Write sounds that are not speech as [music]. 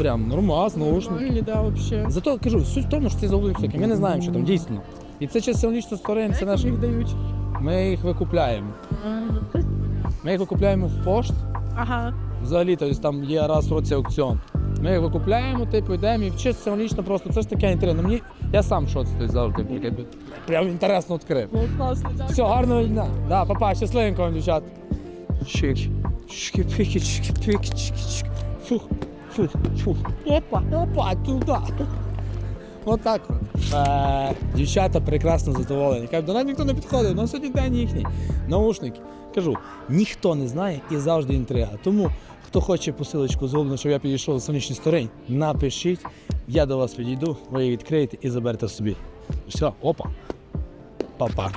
прям нормас, наушники. Или да, вообще. Зато кажу, суть в тому, що залудні всякі. Ми не знаємо, що там дійсно. І це чисто лічно створення, це наш. їх дають. Ми їх викупляємо. Ми їх викупляємо в пошт. Ага. Взагалі, тобто там є раз в році аукціон. Ми їх викупляємо, типу, йдемо і чисто символічно просто це ж таке інтересно. Мені я сам що це завжди таке. Прям інтересно відкрив. Ну, класно, дякую. Все, гарного дня. Да, папа, щасливенько вам, дівчат. Чик. Чики, пики, чики, пики, чики, чики. Фух, фух, фух. Опа, опа, туди. [laughs] Отак от. Е, дівчата прекрасно задоволені. Кажуть, до нас ніхто не підходив, ну сьогодні день їхній. Наушники. Кажу, ніхто не знає і завжди інтрига. Тому, хто хоче посилочку зроблено, щоб я підійшов до сонячної сторони, напишіть, я до вас підійду, ви її відкриєте і заберете собі. Все, опа. Па-па.